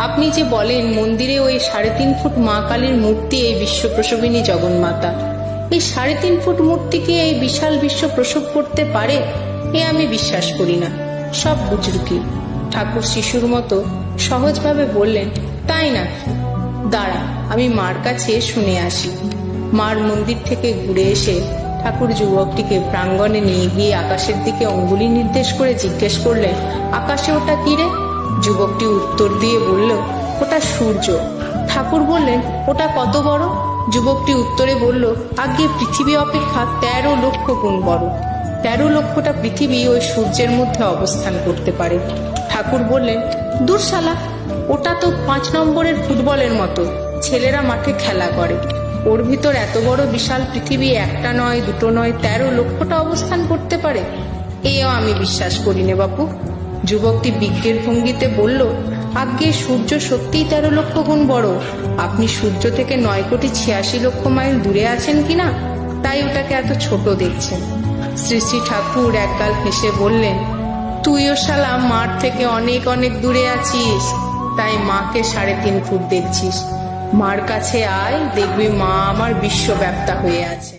আপনি যে বলেন মন্দিরে ওই সাড়ে তিন ফুট মা কালীর মূর্তি এই বিশ্ব প্রসবিনী জগন্মাতা। এই সাড়ে তিন ফুট মূর্তিকে এই বিশাল বিশ্ব প্রসব করতে পারে? এ আমি বিশ্বাস করি না। সব বুজরুকি। ঠাকুর শিশুর মতো সহজভাবে বললেন, তাই না? দাঁড়া, আমি মার কাছে শুনে আসি। মার মন্দির থেকে ঘুরে এসে ঠাকুর যুবকটিকে প্রাঙ্গণে নিয়ে গিয়ে আকাশের দিকে অঙ্গুলি নির্দেশ করে জিজ্ঞেস করলেন, আকাশে ওটা কি রে? যুবকটি উত্তর দিয়ে বলল, ওটা সূর্য। ঠাকুর বললেন, ওটা কত বড়? যুবকটি উত্তরে বলল, আগে পৃথিবী অপেক্ষা তেরো লক্ষ গুণ বড়। তেরো লক্ষটা পৃথিবী ওই সূর্যের মধ্যে অবস্থান করতে পারে। ঠাকুর বললেন, দূরশালা, ওটা তো পাঁচ নম্বরের ফুটবলের মতো। ছেলেরা মাঠে খেলা করে। ওর ভিতর এত বড় বিশাল পৃথিবী, একটা নয়, দুটো নয়, তেরো লক্ষটা অবস্থান করতে পারে? এও আমি বিশ্বাস করি নে বাপু। যুবকটি বিজ্ঞের ভঙ্গিতে বলল, আজ্ঞে, সূর্য সত্যিই তেরো লক্ষ গুণ বড়। আপনি সূর্য থেকে নয় কোটি ছিয়াশি লক্ষ মাইল দূরে আছেন কিনা তাই ওটাকে এত ছোট দেখছেন। শ্রী শ্রী ঠাকুর একগাল হেসে বললেন, তুইও শালা মাঠ থেকে অনেক অনেক দূরে আছিস। তাই মাকে সাড়ে তিন ফুট দেখছিস। মার কাছে আয়, দেখবি মা আমার বিশ্বব্যাপ্তা হয়ে আছে।